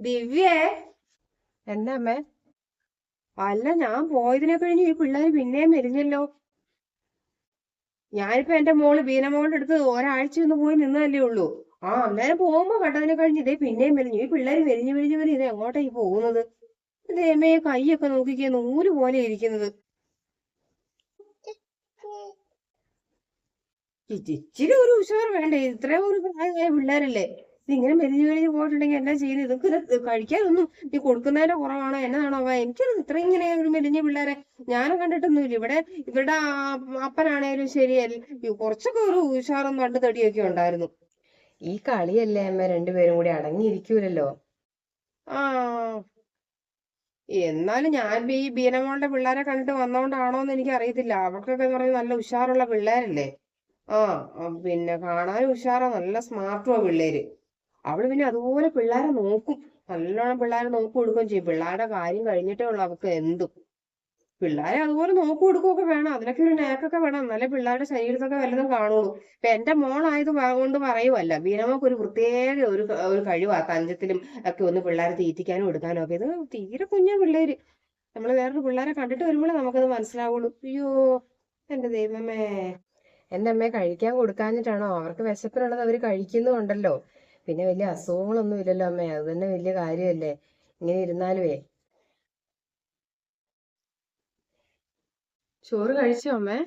ദിവ്യേ? എന്താ അമ്മേ? അല്ല ഞാൻ പോയതിനെ കഴിഞ്ഞ് ഈ പിള്ളേര് പിന്നെയും മെരിഞ്ഞല്ലോ ഞാനിപ്പോ എന്റെ മോൾ ബീനമോളുടെ അടുത്ത് ഒരാഴ്ച ഒന്ന് പോയി നിന്നതല്ലേ ഉള്ളൂ. ആ അന്നേരം പോകുമ്പോ കണ്ടതിനെ കഴിഞ്ഞ് ഇതേ പിന്നെയും മെലിഞ്ഞു. ഈ പിള്ളേര് മെലിഞ്ഞു മെലിഞ്ഞു മെലിഞ്ഞ് ഇത് എങ്ങോട്ടാ ഈ പോകുന്നത്? ഇതേമേ കൈയൊക്കെ നോക്കിക്കേ നൂൽ പോലെ ഇരിക്കുന്നത്. ഇച്ചിരി ഒരു ഉഷാർ വേണ്ടേ? ഇത്രയും ഒരു പ്രായമായ പിള്ളേരല്ലേ? ഇങ്ങനെ മെലിഞ്ഞു മെലിഞ്ഞു പോയിട്ടുണ്ടെങ്കിൽ എന്നാ ചെയ്യുന്നത് ഇതൊക്കെ ഇത് കഴിക്കാനൊന്നും ഈ കൊടുക്കുന്നതിന്റെ കുറവാണോ? എന്നതാണോ അവ? എനിക്കത് ഇത്ര ഇങ്ങനെ ഒരു മെലിഞ്ഞ പിള്ളേരെ ഞാനും കണ്ടിട്ടൊന്നുമില്ല. ഇവിടെ ഇവരുടെ അപ്പനാണേലും ശരിയല്ല കുറച്ചൊക്കെ ഒരു ഉഷാറും നണ്ടു തടിയൊക്കെ ഉണ്ടായിരുന്നു. ഈ കളിയല്ലേ അമ്മ രണ്ടുപേരും കൂടി അടങ്ങിയിരിക്കൂലല്ലോ? ആ. എന്നാലും ഞാൻ ഈ ബീനമോളുടെ പിള്ളേരെ കണ്ടിട്ട് വന്നോണ്ടാണോന്ന് എനിക്ക് അറിയത്തില്ല അവർക്കൊക്കെ പറഞ്ഞ പറഞ്ഞാൽ നല്ല ഉഷാറുള്ള പിള്ളേരല്ലേ? ആ പിന്നെ കാണാൻ ഉഷാറാ. നല്ല സ്മാർട്ടും ആ പിള്ളേര്. അവൾ പിന്നെ അതുപോലെ പിള്ളേരെ നോക്കും. നല്ലോണം പിള്ളേരെ നോക്കി കൊടുക്കുകയും ചെയ്യും. പിള്ളേരുടെ കാര്യം കഴിഞ്ഞിട്ടേ ഉള്ളൂ അവർക്ക് എന്തും. പിള്ളേരെ അതുപോലെ നോക്കി കൊടുക്കുകയൊക്കെ വേണം. അതിനൊക്കെ ഒരു നേക്കൊക്കെ വേണം. എന്നാലേ പിള്ളേരുടെ ശരീരത്തൊക്കെ വല്ലതും കാണുള്ളൂ. ഇപ്പൊ എന്റെ മോളായത് കൊണ്ട് പറയുമല്ല ബീനമ്മക്ക് ഒരു പ്രത്യേക ഒരു ഒരു കഴിവാ. തഞ്ചത്തിലും ഒക്കെ ഒന്ന് പിള്ളേരെ തീറ്റിക്കാനും എടുക്കാനും ഒക്കെ. ഇത് തീരെ കുഞ്ഞ പിള്ളേര്. നമ്മൾ വേറൊരു പിള്ളേരെ കണ്ടിട്ട് വരുമ്പോഴേ നമുക്കത് മനസ്സിലാവുള്ളൂ. അയ്യോ എന്റെ ദൈവമേ. എന്റെ അമ്മയെ കഴിക്കാൻ കൊടുക്കാഞ്ഞിട്ടാണോ? അവർക്ക് വിശപ്പിനുള്ളത് അവർ കഴിക്കുന്നുണ്ടല്ലോ പിന്നെ വലിയ അസുഖങ്ങളൊന്നും ഇല്ലല്ലോ അമ്മേ. അത് തന്നെ വലിയ കാര്യമല്ലേ. ഇങ്ങനെ ഇരുന്നാലുവേ. ചോറ് കഴിച്ചോ അമ്മേ?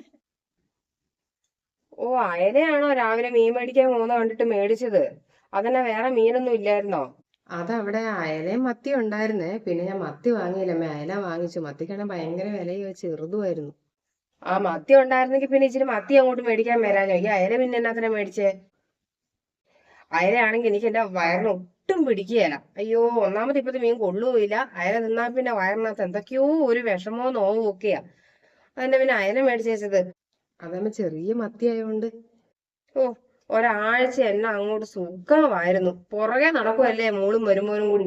ഓ അയലയാണോ രാവിലെ മീൻ മേടിക്കാൻ പോകുന്ന കണ്ടിട്ട് മേടിച്ചത്? അതന്നെ വേറെ മീനൊന്നും ഇല്ലായിരുന്നോ? അതവിടെ അയലയും മത്തി ഉണ്ടായിരുന്നേ. പിന്നെ ഞാൻ മത്തി വാങ്ങിയില്ല അമ്മേ. അയല വാങ്ങിച്ചു. മത്തിക്കാണെങ്കിൽ ഭയങ്കര വിലയോ. ചെറുതുമായിരുന്നു. ആ മത്തി ഉണ്ടായിരുന്നെങ്കിൽ പിന്നെ ഇച്ചിരി മത്തി അങ്ങോട്ട് മേടിക്കാൻ വരാലോ ഈ അയല പിന്നെ എന്നാത്തിനാ മേടിച്ചേ? അയലയാണെങ്കിൽ എനിക്ക് എന്റെ വയറിന് ഒട്ടും പിടിക്കുകയില്ല അയ്യോ ഒന്നാമത് ഇപ്പത്തെ മീൻ കൊള്ളുകയില്ല. അയല തിന്നാൽ പിന്നെ വയറിനകത്ത് എന്തൊക്കെയോ ഒരു വിഷമോ നോവോ ഒക്കെയാ. അതന്നെ പിന്നെ അയല മേടിച്ചത് അതമ്മ ചെറിയ മത്തി ആയതുകൊണ്ട് ഓ ഒരാഴ്ച എന്നെ അങ്ങോട്ട് സുഖമായിരുന്നു. പുറകെ നടക്കുമല്ലേ മോളും വരുമ്പോഴും കൂടി?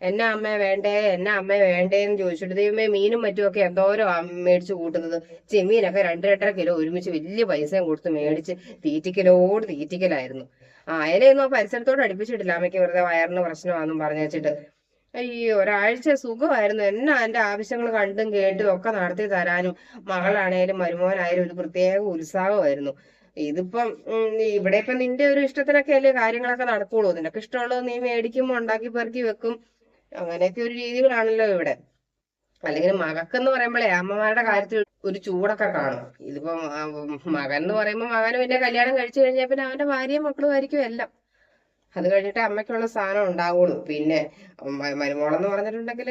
എന്നെ അമ്മ വേണ്ടേ? എന്നെ അമ്മ വേണ്ടേ എന്ന് ചോദിച്ചിട്ട് ദൈവമേ മീനും മറ്റുമൊക്കെ എന്തോരോ മേടിച്ച് കൂട്ടുന്നത്. ചെമ്മീനൊക്കെ രണ്ട് രണ്ടര കിലോ ഒരുമിച്ച് വലിയ പൈസയും കൊടുത്ത് മേടിച്ച് തീറ്റിക്കലോട് തീറ്റിക്കലായിരുന്നു. ആ അയലയൊന്നും ആ പരിസരത്തോട് അടുപ്പിച്ചിട്ടില്ല. അമ്മയ്ക്ക് വെറുതെ വയറിന് പ്രശ്നമാണെന്നും പറഞ്ഞു വെച്ചിട്ട്. അയ്യോ ഒരാഴ്ച സുഖമായിരുന്നു. എന്നെ എന്റെ ആവശ്യങ്ങൾ കണ്ടും കേട്ടും ഒക്കെ നടത്തി തരാനും മകളാണേലും മരുമോനായാലും ഒരു പ്രത്യേക ഉത്സാഹമായിരുന്നു. ഇതിപ്പം ഇവിടെ ഇപ്പൊ നിന്റെ ഒരു ഇഷ്ടത്തിനൊക്കെ അല്ലേ കാര്യങ്ങളൊക്കെ നടക്കുള്ളൂ. നിനക്ക് ഇഷ്ടമുള്ളത് നീ മേടിക്കും ഉണ്ടാക്കി പെറുക്കി വെക്കും. അങ്ങനെയൊക്കെ ഒരു രീതികളാണല്ലോ ഇവിടെ. അല്ലെങ്കിൽ മകക്കെന്ന് പറയുമ്പോഴേ അമ്മമാരുടെ കാര്യത്തിൽ ഒരു ചൂടൊക്കെ കാണും. ഇതിപ്പം മകൻ എന്ന് പറയുമ്പോൾ മകന് പിന്നെ കല്യാണം കഴിച്ചു കഴിഞ്ഞാൽ പിന്നെ അവന്റെ ഭാര്യയും മക്കളും ആയിരിക്കും എല്ലാം. അത് കഴിഞ്ഞിട്ട് അമ്മയ്ക്കുള്ള സ്ഥാനം ഉണ്ടാവുള്ളൂ. പിന്നെ മരുമോളെന്ന് പറഞ്ഞിട്ടുണ്ടെങ്കിൽ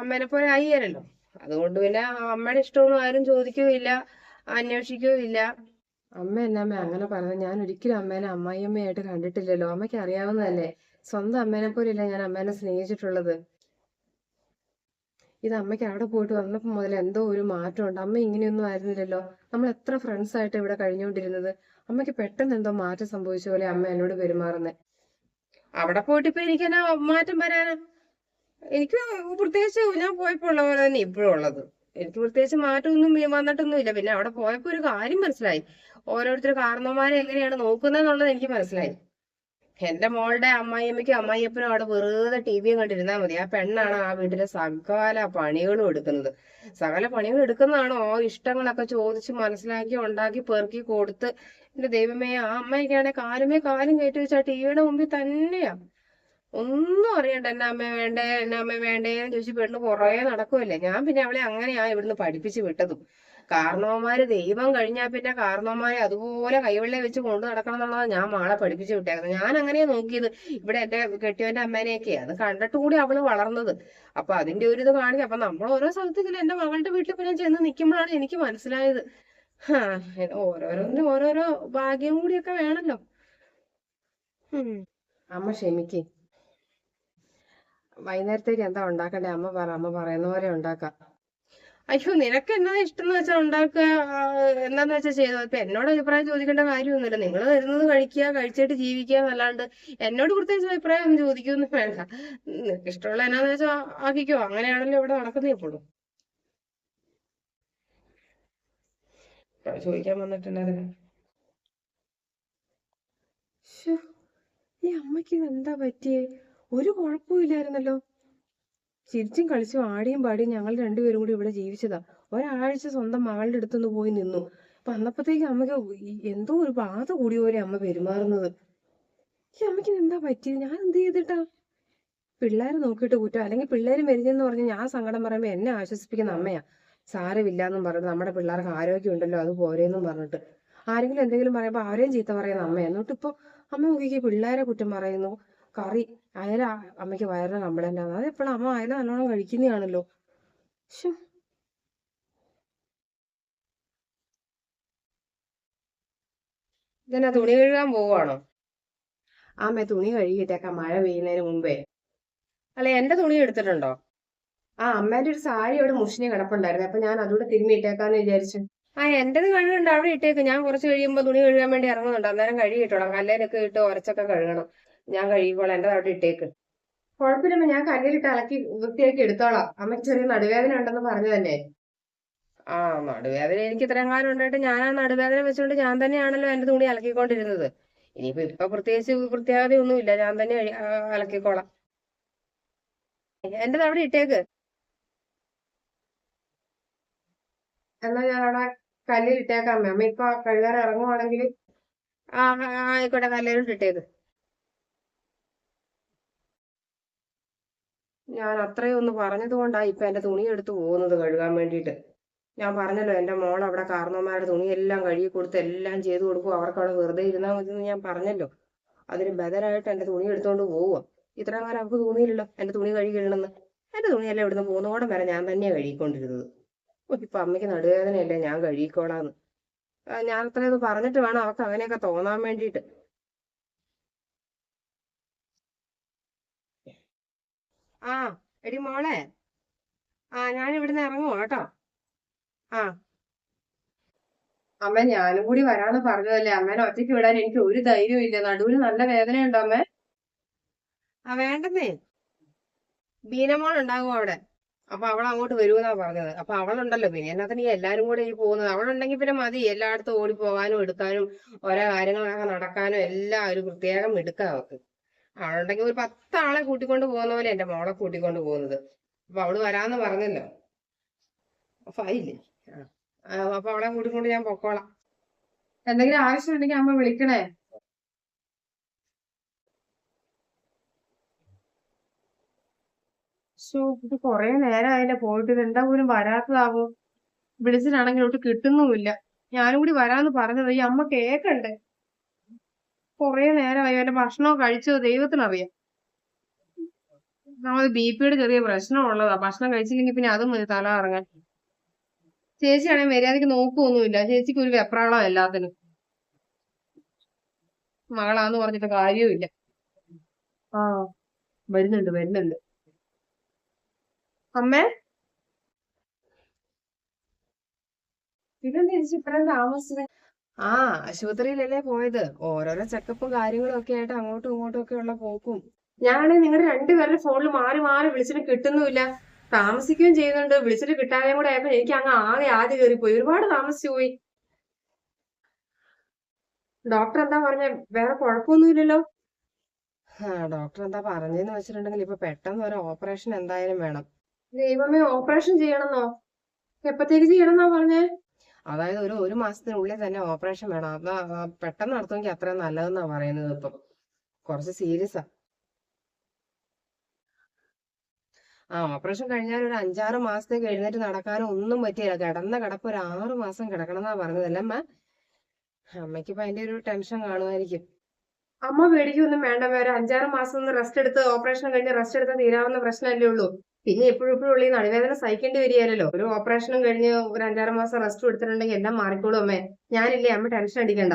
അമ്മേനെ പോലെ ആയിരല്ലോ അതുകൊണ്ട് പിന്നെ അമ്മയുടെ ഇഷ്ടമൊന്നും ആരും ചോദിക്കുകയില്ല അന്വേഷിക്കുകയില്ല അമ്മ എന്നെ അങ്ങനെ പറഞ്ഞത്. ഞാൻ ഒരിക്കലും അമ്മേനെ അമ്മായിയമ്മയായിട്ട് കണ്ടിട്ടില്ലല്ലോ. അമ്മയ്ക്ക് അറിയാവുന്നതല്ലേ? സ്വന്തം അമ്മേനെ പോലെയല്ല ഞാൻ അമ്മേനെ സ്നേഹിച്ചിട്ടുള്ളത്. ഇത് അമ്മയ്ക്ക് അവിടെ പോയിട്ട് വന്നപ്പോൾ മുതൽ എന്തോ ഒരു മാറ്റമുണ്ട് അമ്മ ഇങ്ങനെയൊന്നും ആയിരുന്നില്ലല്ലോ. നമ്മൾ എത്ര ഫ്രണ്ട്സ് ആയിട്ട് ഇവിടെ കഴിഞ്ഞുകൊണ്ടിരുന്നത്? അമ്മയ്ക്ക് പെട്ടെന്ന് എന്തോ മാറ്റം സംഭവിച്ച പോലെ അമ്മ എന്നോട് പെരുമാറുന്നത് അവിടെ പോയിട്ട് ഇപ്പൊ എനിക്ക് എന്നാ മാറ്റം വരാനാ? എനിക്ക് പ്രത്യേകിച്ച് ഞാൻ പോയപ്പോ ഉള്ള പോലെ തന്നെ ഇപ്പോഴും ഉള്ളത്. എനിക്ക് പ്രത്യേകിച്ച് മാറ്റമൊന്നും വന്നിട്ടൊന്നും ഇല്ല പിന്നെ അവിടെ പോയപ്പോ ഒരു കാര്യം മനസ്സിലായി. ഓരോരുത്തർ കാരണവന്മാരെ എങ്ങനെയാണ് നോക്കുന്നതെന്നുള്ളത് എനിക്ക് മനസ്സിലായി. എന്റെ മോളുടെ അമ്മായിയമ്മയ്ക്കും അമ്മായിയപ്പനും അവിടെ വെറുതെ ടി വിയും കണ്ടിരുന്നാൽ മതി. ആ പെണ്ണാണ് ആ വീട്ടിലെ സകല പണികളും എടുക്കുന്നത്. സകല പണികളും എടുക്കുന്നതാണോ? ഓ ഇഷ്ടങ്ങളൊക്കെ ചോദിച്ച് മനസ്സിലാക്കി ഉണ്ടാക്കി പെറുക്കി കൊടുത്ത് എന്റെ ദൈവമേ ആ അമ്മയൊക്കെയാണെ കാലുമേ കാലും കയറ്റി വെച്ച് ആ ടിവിയുടെ മുമ്പിൽ തന്നെയാ. ഒന്നും അറിയണ്ട എന്നെ അമ്മ വേണ്ടേ എന്നെ അമ്മ വേണ്ടേ എന്ന് ചോദിച്ച് പെണ്ണ് കുറേ നടക്കുമല്ലേ ഞാൻ പിന്നെ അവളെ അങ്ങനെയാ ഇവിടുന്ന് പഠിപ്പിച്ച് വിട്ടതും. കാരണവന്മാര് ദൈവം കഴിഞ്ഞാൽ പിന്നെ കാരണവന്മാരെ അതുപോലെ കൈവെള്ളി വെച്ച് കൊണ്ടു നടക്കണം എന്നുള്ളതാണ് ഞാൻ മാളെ പഠിപ്പിച്ച് വിട്ടേക്കുന്നത്. ഞാൻ അങ്ങനെയാ നോക്കിയത് ഇവിടെ എന്റെ കെട്ടിയവന്റെ അമ്മേനെയൊക്കെ. അത് കണ്ടിട്ട് കൂടി അവൾ വളർന്നത്. അപ്പൊ അതിന്റെ ഒരു ഇത് കാണിക്കും. അപ്പൊ നമ്മൾ ഓരോ സ്ഥലത്തേക്കും എന്റെ മകളുടെ വീട്ടിൽ പിന്നെ ചെന്ന് നിൽക്കുമ്പോഴാണ് എനിക്ക് മനസ്സിലായത്. ഹാ ഓരോരോന്നിനും ഓരോരോ ഭാഗ്യം കൂടിയൊക്കെ വേണല്ലോ. അമ്മ ക്ഷമിക്ക്. വൈകുന്നേരത്തേക്ക് എന്താ ഉണ്ടാക്കണ്ടേ? അമ്മ പറ അമ്മ പറയുന്ന പോലെ ഉണ്ടാക്കാം. അയ്യോ നിനക്ക് എന്നാ ഇഷ്ടം എന്ന് വെച്ചാൽ ഉണ്ടാക്കുക എന്താന്ന് വെച്ചാൽ ചെയ്തോ ഇപ്പൊ എന്നോട് അഭിപ്രായം ചോദിക്കേണ്ട കാര്യമൊന്നുമില്ല. നിങ്ങൾ തരുന്നത് കഴിക്കുക കഴിച്ചിട്ട് ജീവിക്കുക എന്നല്ലാണ്ട് എന്നോട് പ്രത്യേകിച്ച് അഭിപ്രായം ഒന്നും ചോദിക്കൊന്നും വേണ്ട. നിനക്ക് ഇഷ്ടമുള്ള എന്നാന്ന് വെച്ചാൽ ആക്കിക്കോ. അങ്ങനെയാണല്ലോ ഇവിടെ നടക്കുന്നേ എപ്പോഴും ചോദിക്കാൻ വന്നിട്ടുണ്ടായിരുന്നു ഈ അമ്മയ്ക്ക് എന്താ പറ്റിയേ? ഒരു കുഴപ്പമില്ലായിരുന്നല്ലോ ചിരിച്ചും കളിച്ചും ആടിയും പാടിയും ഞങ്ങൾ രണ്ടുപേരും കൂടി ഇവിടെ ജീവിച്ചതാ. ഒരാഴ്ച സ്വന്തം മകളുടെ അടുത്തുനിന്ന് പോയി നിന്നു. അപ്പൊ അന്നപ്പത്തേക്ക് അമ്മയ്ക്ക് എന്തോ ഒരു ബാധ കൂടി പോലെ അമ്മ പെരുമാറുന്നത്. ഈ അമ്മയ്ക്ക് എന്താ പറ്റിയത്? ഞാൻ എന്ത് ചെയ്തിട്ടാ? പിള്ളേരെ നോക്കിയിട്ട് കുറ്റം. അല്ലെങ്കിൽ പിള്ളേര് മരിച്ചെന്ന് പറഞ്ഞ് ഞാൻ സങ്കടം പറയുമ്പോൾ എന്നെ ആശ്വസിപ്പിക്കുന്ന അമ്മയാ. സാരമില്ലാന്നും പറഞ്ഞിട്ട് നമ്മുടെ പിള്ളേർക്ക് ആരോഗ്യം ഉണ്ടല്ലോ അത് പോരേന്നും പറഞ്ഞിട്ട്. ആരെങ്കിലും എന്തെങ്കിലും പറയുമ്പോൾ അവരെയും ചീത്ത പറയുന്ന അമ്മയാ. എന്നിട്ട് ഇപ്പൊ അമ്മ നോക്കിക്ക് പിള്ളേരെ കുറ്റം പറയുന്നു. കറി. അയല അമ്മയ്ക്ക് വയറിന് നമ്മൾ ആണ് അത് എപ്പോഴും? അമ്മ അയല നല്ലോണം കഴിക്കുന്നതാണല്ലോ. ശ്ശോ. ഇതെന്നാ തുണി കഴുകാൻ പോവാണോ ആമേ തുണി കഴുകിയിട്ടേക്കാം. മഴ പെയ്യുന്നതിന് മുമ്പേ. അല്ല എന്റെ തുണി എടുത്തിട്ടുണ്ടോ? ആ അമ്മേന്റെ ഒരു സാരി അവിടെ മുഷിനി കിടപ്പുണ്ടായിരുന്നു. അപ്പൊ ഞാൻ അതുകൂടെ തിരുമ്മി ഇട്ടേക്കാന്ന് വിചാരിച്ചു. ആ എന്റേത് കഴുകണ്ട അവിടെ ഇട്ടേക്ക്. ഞാൻ കുറച്ച് കഴിയുമ്പോ തുണി കഴുകാൻ വേണ്ടി ഇറങ്ങുന്നുണ്ട്. അന്നേരം കഴുകിയിട്ടോളാം കല്ലേലൊക്കെ ഇട്ട് ഉരച്ചൊക്കെ കഴുകണം. ഞാൻ കഴിയുമ്പോൾ എന്റെ അവിടെ ഇട്ടേക്ക്. കുഴപ്പമില്ല ഞാൻ കല്ലിലിട്ട് അലക്കി വൃത്തിയാക്കി എടുത്തോളാം. അമ്മയ്ക്ക് ചെറിയ നടുവേദന ഉണ്ടെന്ന് പറഞ്ഞു തന്നെ. ആ നടുവേദന എനിക്ക് ഇത്രയും കാലം ഉണ്ടായിട്ട് ഞാൻ ആ നടുവേദന വെച്ചുകൊണ്ട് ഞാൻ തന്നെയാണല്ലോ എന്റെ തുണി അലക്കിക്കൊണ്ടിരുന്നത്. ഇനിയിപ്പോ ഇപ്പൊ പ്രത്യേകിച്ച് പ്രത്യേകതയൊന്നുമില്ല ഞാൻ തന്നെ അലക്കിക്കോളാം. എന്റേത് അവിടെ ഇട്ടേക്ക്. എന്നാ ഞാൻ അവിടെ കല്ലിൽ ഇട്ടേക്കാം. അമ്മ ഇപ്പൊ കഴുകാൻ ഇറങ്ങുവാണെങ്കിൽ ആ, ആയിക്കോട്ടെ. കല്ലിലോട്ട് ഇട്ടേക്ക്. ഞാൻ അത്രയും ഒന്ന് പറഞ്ഞത് കൊണ്ടാ ഇപ്പൊ എന്റെ തുണി എടുത്ത് പോകുന്നത് കഴുകാൻ വേണ്ടിയിട്ട്. ഞാൻ പറഞ്ഞല്ലോ എന്റെ മോൾ അവിടെ കാരണവന്മാരുടെ തുണിയെല്ലാം കഴുകി കൊടുത്ത് എല്ലാം ചെയ്തു കൊടുക്കും. അവർക്ക് അവിടെ വെറുതെ ഇരുന്നാൽ മതി എന്ന് ഞാൻ പറഞ്ഞല്ലോ. അതിന് ബദലായിട്ട് എന്റെ തുണി എടുത്തോണ്ട് പോവുക ഇത്രയും കാലം അവർക്ക് തോന്നിയില്ലല്ലോ എന്റെ തുണി കഴുകി ഇടണമെന്ന് എന്റെ തുണിയെല്ലാം ഇവിടുന്ന് പോകുന്നോടം വരെ ഞാൻ തന്നെയാണ് കഴുകിക്കൊണ്ടിരുന്നത്. ഇപ്പൊ അമ്മയ്ക്ക് നടുവേദനയല്ലേ ഞാൻ കഴുകിക്കോളാന്ന്. ഞാൻ അത്രയൊന്ന് പറഞ്ഞിട്ട് വേണം അവർക്ക് അങ്ങനെയൊക്കെ തോന്നാൻ വേണ്ടിയിട്ട്. ആ എടി മോളെ. ആ ഞാൻ ഇവിടുന്ന് ഇറങ്ങുവാ കേട്ടോ. ആ. അമ്മ ഞാനും കൂടി വരാന്ന് പറഞ്ഞതല്ലേ. അമ്മേനെ ഒറ്റയ്ക്ക് വിടാൻ എനിക്ക് ഒരു ധൈര്യവും ഇല്ല. നടുവിന് നല്ല വേദനയുണ്ടോ അമ്മേ? ആ വേണ്ടെന്നേ. ബീനമോൾ ഉണ്ടാകും അവിടെ. അപ്പൊ അവൾ അങ്ങോട്ട് വരുമെന്നാ പറഞ്ഞത്. അപ്പൊ അവളുണ്ടല്ലോ. പിന്നെ എന്നാത്തിന് ഈ എല്ലാരും കൂടെ ഈ പോകുന്നത്. അവളുണ്ടെങ്കിൽ പിന്നെ മതി. എല്ലായിടത്തും ഓടി പോകാനും എടുക്കാനും ഓരോ കാര്യങ്ങളൊക്കെ നടക്കാനും എല്ലാം ഒരു പ്രത്യേകം എടുക്കാം അവക്ക് അവളുണ്ടെങ്കിൽ ഒരു പത്താളെ കൂട്ടിക്കൊണ്ട് പോകുന്ന പോലെ എന്റെ മോളെ കൂട്ടിക്കൊണ്ട് പോകുന്നത്. അപ്പൊ അവൾ വരാന്ന് പറഞ്ഞല്ലോ. ആ, അപ്പൊ അവളെ കൂട്ടിക്കൊണ്ട് ഞാൻ പൊക്കോളാം. എന്തെങ്കിലും ആവശ്യമുണ്ടെങ്കിൽ അമ്മ വിളിക്കണേ. ഇത് കൊറേ നേരമായില്ലേ പോയിട്ട്. ഇത് എന്താ പോലും വരാത്തതാവോ? വിളിച്ചിട്ടാണെങ്കിൽ ഒട്ട് കിട്ടുന്നുമില്ല. ഞാനും കൂടി വരാന്ന് പറഞ്ഞത് ഈ അമ്മ കേക്കണ്ടേ? കൊറേ നേരമായി അവന്റെ ഭക്ഷണം കഴിച്ചത് ദൈവത്തിനറിയാം. നമ്മൾ ബി പിയുടെ ചെറിയ പ്രശ്നമുള്ളതാ. ഭക്ഷണം കഴിച്ചില്ലെങ്കിൽ പിന്നെ അതും മതി തല ഇറങ്ങാൻ ചേച്ചിയാണെങ്കിൽ മര്യാദയ്ക്ക് നോക്കുവൊന്നുമില്ല. ചേച്ചിക്ക് ഒരു വെപ്രാളം എല്ലാത്തിനും. മകളാന്ന് പറഞ്ഞിട്ട് കാര്യവുമില്ല. ആ വരുന്നുണ്ട് വരുന്നുണ്ട്. അമ്മേ? ഇതെന്താ ചേച്ചി ഇത്രയും താമസിച്ചത്? ആ ആശുപത്രിയിലല്ലേ പോയത്. ഓരോരോ ചെക്കപ്പും കാര്യങ്ങളും ഒക്കെ ആയിട്ട് അങ്ങോട്ടും ഇങ്ങോട്ടും ഒക്കെ ഉള്ള പോക്കും. ഞാനാണെങ്കിൽ നിങ്ങളുടെ രണ്ടുപേരുടെ ഫോണിൽ മാറി മാറി വിളിച്ചിട്ട് കിട്ടുന്നുമില്ല. താമസിക്കുകയും ചെയ്യുന്നുണ്ട്. വിളിച്ചിട്ട് കിട്ടാതെയും കൂടെ ആയപ്പോ എനിക്ക് അങ്ങ് ആകെ ആദ്യം കയറിപ്പോയി. ഒരുപാട് താമസിച്ചു പോയി. ഡോക്ടർ എന്താ പറഞ്ഞ? വേറെ കുഴപ്പമൊന്നുമില്ലല്ലോ ഡോക്ടർ എന്താ പറഞ്ഞെന്ന് വെച്ചിട്ടുണ്ടെങ്കിൽ ഇപ്പൊ പെട്ടെന്ന് ഒരു ഓപ്പറേഷൻ എന്തായാലും വേണം. ദൈവമേ ഓപ്പറേഷൻ ചെയ്യണമെന്നോ? എപ്പത്തേക്ക് ചെയ്യണമെന്നാ പറഞ്ഞേ? അതായത് ഒരു ഒരു മാസത്തിനുള്ളിൽ തന്നെ ഓപ്പറേഷൻ വേണം. അതാ പെട്ടെന്ന് നടത്തുമെങ്കിൽ അത്രയും നല്ലതെന്നാ പറയുന്നത് ഇപ്പം. കുറച്ച് സീരിയസാ. ആ ഓപ്പറേഷൻ കഴിഞ്ഞാൽ ഒരു അഞ്ചാറ് മാസത്തേക്ക് എഴുന്നേറ്റ് നടക്കാനോ ഒന്നും പറ്റിയില്ല കിടന്ന കിടപ്പ് ഒരു ആറ് മാസം കിടക്കണം എന്നാ പറഞ്ഞതല്ലേ അമ്മ? അമ്മയ്ക്ക് ഇപ്പൊ അതിന്റെ ഒരു ടെൻഷൻ കാണുമായിരിക്കും. അമ്മ പേടിക്കൊന്നും വേണ്ട. വേറെ അഞ്ചാറ് മാസം ഒന്ന് റെസ്റ്റ് എടുത്ത് ഓപ്പറേഷൻ കഴിഞ്ഞ് റെസ്റ്റ് എടുത്ത് തീരാവുന്ന പ്രശ്നമല്ലേ ഉള്ളൂ. പിന്നെ എപ്പോഴും എപ്പോഴും ഉള്ള ഈ നടുവേദന സഹിക്കേണ്ടി വരികയല്ലോ ഒരു ഓപ്പറേഷനും കഴിഞ്ഞ് ഒരു അഞ്ചാറ് മാസം റെസ്റ്റ് എടുത്തിട്ടുണ്ടെങ്കിൽ എല്ലാം മാറിക്കോളും അമ്മേ. ഞാനില്ലേ അമ്മ ടെൻഷൻ അടിക്കണ്ട.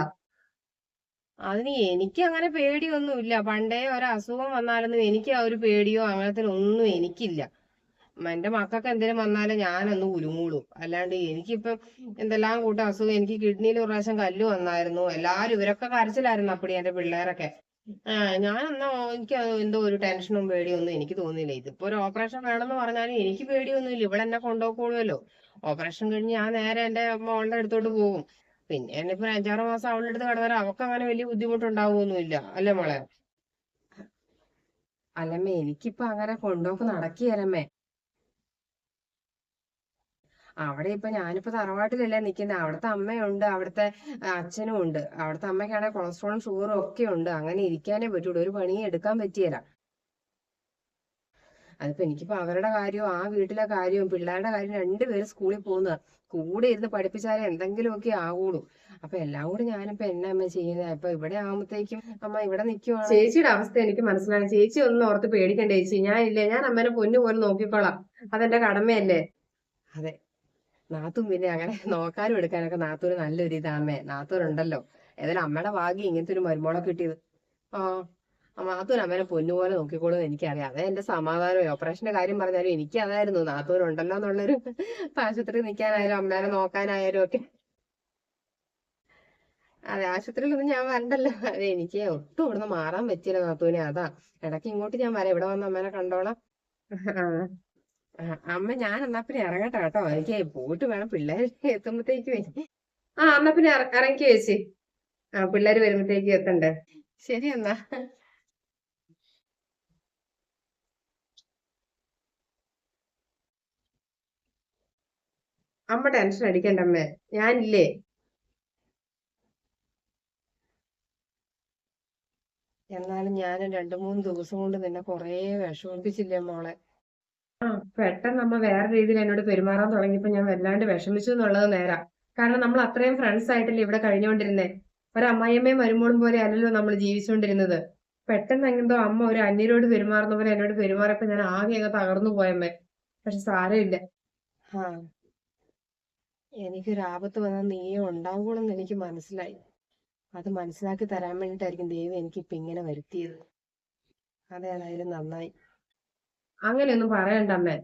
അതിന് എനിക്ക് അങ്ങനെ പേടിയൊന്നുമില്ല. പണ്ടേ ഒരു അസുഖം വന്നാലൊന്നും എനിക്ക് ആ ഒരു പേടിയോ അങ്ങനത്തെ ഒന്നും എനിക്കില്ല. എന്റെ മക്കൾക്ക് എന്തെങ്കിലും വന്നാലും ഞാനൊന്ന് ഉരുങ്ങൂളും അല്ലാണ്ട് എനിക്കിപ്പം എന്തെല്ലാം കൂട്ടം അസുഖം. എനിക്ക് കിഡ്നിയിൽ ഒരു പ്രാവശ്യം കല്ല് വന്നായിരുന്നു. എല്ലാരും ഇവരൊക്കെ കരച്ചിലായിരുന്നു അപ്പടി എന്റെ പിള്ളേരൊക്കെ. ആ ഞാൻ ഞാനെന്നാ എനിക്ക് എന്തോ ഒരു ടെൻഷനും പേടിയൊന്നും എനിക്ക് തോന്നിയില്ല. ഇതിപ്പോ ഒരു ഓപ്പറേഷൻ വേണമെന്ന് പറഞ്ഞാലും എനിക്ക് പേടിയൊന്നുമില്ല. ഇവിടെ എന്നെ കൊണ്ടുപോയിക്കോളുമല്ലോ ഓപ്പറേഷൻ കഴിഞ്ഞ് ഞാൻ നേരെ എന്റെ മോളുടെ അടുത്തോട്ട് പോകും. പിന്നെ എന്നെ ഇപ്പൊ ഒരു അഞ്ചാറ് മാസം അവളുടെ അടുത്ത് കിടന്നാലും അവൾക്ക് അങ്ങനെ വലിയ ബുദ്ധിമുട്ടുണ്ടാവുമൊന്നുമില്ല. അല്ലേ മോളെ? അല്ലമ്മേ എനിക്കിപ്പോ അങ്ങനെ കൊണ്ടുപോക്ക് നടക്കുകയല്ലമ്മേ അവിടെ ഇപ്പൊ ഞാനിപ്പോ തറവാട്ടിലല്ലേ നിൽക്കുന്നത് അവിടുത്തെ അമ്മയുണ്ട് അവിടുത്തെ അച്ഛനും ഉണ്ട്. അവിടുത്തെ അമ്മയ്ക്കാണെങ്കിൽ കൊളസ്ട്രോളും ഷുഗറും ഒക്കെ ഉണ്ട്. അങ്ങനെ ഇരിക്കാനേ പറ്റുള്ളൂ. ഒരു പണിയും എടുക്കാൻ പറ്റിയല്ല അതിപ്പോ എനിക്കിപ്പോ അവരുടെ കാര്യവും ആ വീട്ടിലെ കാര്യവും പിള്ളേരുടെ കാര്യം രണ്ടുപേരും സ്കൂളിൽ പോകുന്ന കൂടെ ഇരുന്ന് പഠിപ്പിച്ചാലേ എന്തെങ്കിലുമൊക്കെ ആവുള്ളൂ. അപ്പൊ എല്ലാം കൂടി ഞാനിപ്പോ എന്നാ അമ്മ ചെയ്യുന്നത് അപ്പൊ ഇവിടെ ആവുമ്പത്തേക്കും അമ്മ ഇവിടെ നിൽക്കുവാണ് ചേച്ചിയുടെ അവസ്ഥ എനിക്ക് മനസ്സിലായി. ചേച്ചി ഒന്നും ഓർത്ത് പേടിക്കണ്ട ചേച്ചി. ഞാൻ ഇല്ലേ ഞാൻ അമ്മേനെ പൊന്നു പോലെ നോക്കിക്കോളാം. അതെന്റെ കടമയല്ലേ? അതെ. നാത്തും പിന്നെ അങ്ങനെ നോക്കാനും എടുക്കാനൊക്കെ നാത്തൂര് നല്ലൊരു ഇതാമേ നാത്തൂരുണ്ടല്ലോ ഏതായാലും അമ്മയുടെ ഭാഗ്യം ഇങ്ങനത്തെ ഒരു മരുമോളെ കിട്ടിയത്. ആ നാത്തൂര് അമ്മേനെ പൊന്നുപോലെ നോക്കിക്കോളും എനിക്കറിയാം. അതേ എന്റെ സമാധാനം ഓപ്പറേഷന്റെ കാര്യം പറഞ്ഞാലും എനിക്ക് അതായിരുന്നു നാത്തൂരുണ്ടല്ലോ എന്നുള്ളൊരു ഇപ്പൊ ആശുപത്രിയിൽ നിൽക്കാനായാലും അമ്മേനെ നോക്കാനായാലും ഒക്കെ. അതെ ആശുപത്രിയിലൊന്നും ഞാൻ വരണ്ടല്ലോ. അതെ എനിക്ക് ഒട്ടും ഇവിടുന്ന് മാറാൻ പറ്റില്ല നാത്തൂനെ. അതാ. ഇടയ്ക്ക് ഇങ്ങോട്ട് ഞാൻ വരാം. ഇവിടെ വന്ന് അമ്മേനെ കണ്ടോളാം. അമ്മ ഞാൻ എന്നാ പിന്നെ ഇറങ്ങട്ടെ കേട്ടോ. എനിക്ക് പോയിട്ട് വേണം പിള്ളേർ എത്തുമ്പത്തേക്ക് ആ എന്നാ പിന്നെ ഇറ- ഇറങ്ങിക്കോ ചേച്ചി. ആ പിള്ളേര് വരുമ്പത്തേക്ക് എത്തണ്ടേ? ശരി എന്നാ. അമ്മ ടെൻഷൻ അടിക്കണ്ട അമ്മേ. ഞാനില്ലേ? എന്നാലും ഞാൻ രണ്ടു മൂന്ന് ദിവസം കൊണ്ട് നിന്നെ കൊറേ വിഷമിപ്പിച്ചില്ലേ മോളെ. പെട്ടെന്ന് അമ്മ വേറെ രീതിയിൽ എന്നോട് പെരുമാറാൻ തുടങ്ങിയപ്പോ ഞാൻ വല്ലാണ്ട് വിഷമിച്ചു എന്നുള്ളത് നേരാ. കാരണം നമ്മൾ അത്രയും ഫ്രണ്ട്സ് ആയിട്ടല്ലേ ഇവിടെ കഴിഞ്ഞുകൊണ്ടിരുന്നേ? ഒരു അമ്മായിയമ്മയും മരുമോളും പോലെ അല്ലല്ലോ നമ്മൾ ജീവിച്ചുകൊണ്ടിരുന്നത്. പെട്ടെന്ന് എന്തോ അമ്മ ഒരു അന്യരോട് പെരുമാറുന്ന പോലെ എന്നോട് പെരുമാറിയപ്പോ ഞാൻ ആകെ അങ്ങ് തകർന്നു പോയമ്മേ പക്ഷെ സാരമില്ല. ആ എനിക്കൊരു ആപത്ത് വന്നാൽ നീയെ ഉണ്ടാവുകയുള്ളെന്ന് എനിക്ക് മനസ്സിലായി. അത് മനസ്സിലാക്കി തരാൻ വേണ്ടിയിട്ടായിരിക്കും ദൈവം എനിക്ക് ഇപ്പൊ ഇങ്ങനെ വരുത്തിയത്. അതേതായാലും നന്നായി. അങ്ങനെയൊന്നും പറയണ്ട അമ്മേ.